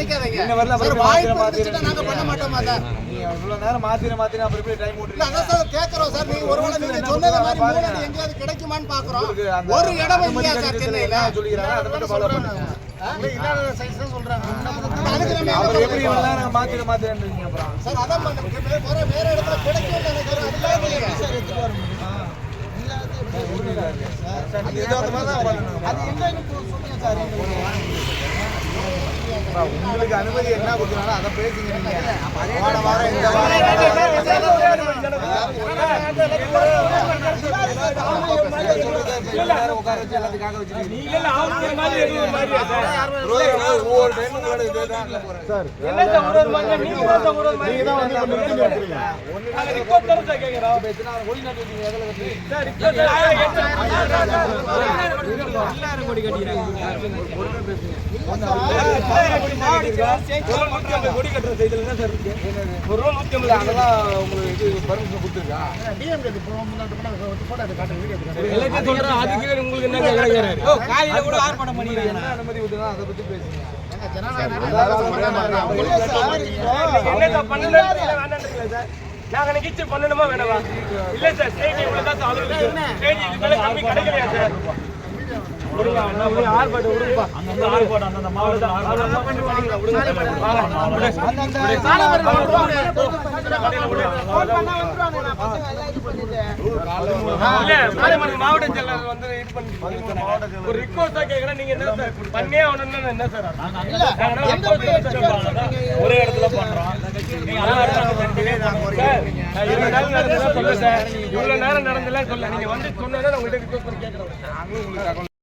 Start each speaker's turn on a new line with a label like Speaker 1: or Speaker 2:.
Speaker 1: நினைக்காதீங்க.
Speaker 2: இன்ன வரல
Speaker 1: சார்
Speaker 2: அப்புறம்
Speaker 1: வாய்ப்பு
Speaker 2: மாத்திர
Speaker 1: இருந்துச்சுன்னா நாங்க பண்ண மாட்டோமா சார்?
Speaker 2: நீங்க இவ்வளவு நேரம் மாத்திர மாத்திர அப்புறம் எப்படி டைம் ஓட்டுறீங்க
Speaker 1: அதான் சார் கேக்குறோம் சார். நீங்க ஒருவேளை நீங்க சொன்னது மாதிரி மூணு அடி எங்கேயாவது கிடைக்குமான்னு பாக்குறோம். ஒரு இடம் இல்லையா சார் சென்னையில?
Speaker 2: சொல்லிக்கிறாங்க அதை மட்டும் ஃபாலோ பண்ணுங்க. அவர் எப்படி? இவ்வளவு மாத்திர மாத்திரன்றீங்க அப்புறம்?
Speaker 1: சார் அதான் பண்ண வேற வேற இடத்துல கிடைக்கும் நினைக்கிறேன் அதுதான் இல்லையா. சார் எடுத்துட்டு வரணும்
Speaker 2: அது
Speaker 1: என்னன்னு சொல்லுங்க சார்
Speaker 2: உங்களுக்கு அனுமதி என்ன கொடுக்குறாங்களோ அதை பேசுங்க நீங்க வார வாரம் இந்த வாரம் உட்கார வச்சு எல்லாத்துக்காக வச்சிருக்கீங்க ஒவ்வொரு டைம் உங்களோட இதே தான் சார் அதெல்லாம் உங்களுக்கு இது பர்மிஷன் கொடுத்துருக்கா என்ன அனுமதி விட்டுனா அதை பத்தி பேசுங்க
Speaker 3: நாங்க நிகழ்ச்சி பண்ணணுமா வேணாமா இல்ல சார் ஸ்டேஜ் இவ்வளவுதான் சார் அளவு இருக்கு. ஸ்டேஜ் இதுக்கு மேல கம்மி கிடைக்கலையா சார்? மாவட்ட செயலாளர் வந்து இது பண்ணி ஒரு ரிக்வஸ்டா கேக்குறேன் நீங்க என்ன சார் பண்ணியே ஆகணும்னு என்ன சார். ஒரே இடத்துல பண்றோம் இவ்வளவு நேரம் நடந்ததெல்லாம் சொல்ல நீங்க வந்து சொன்னா உங்ககிட்ட ரிக்வஸ்ட் பண்ணி கேட்கறேன்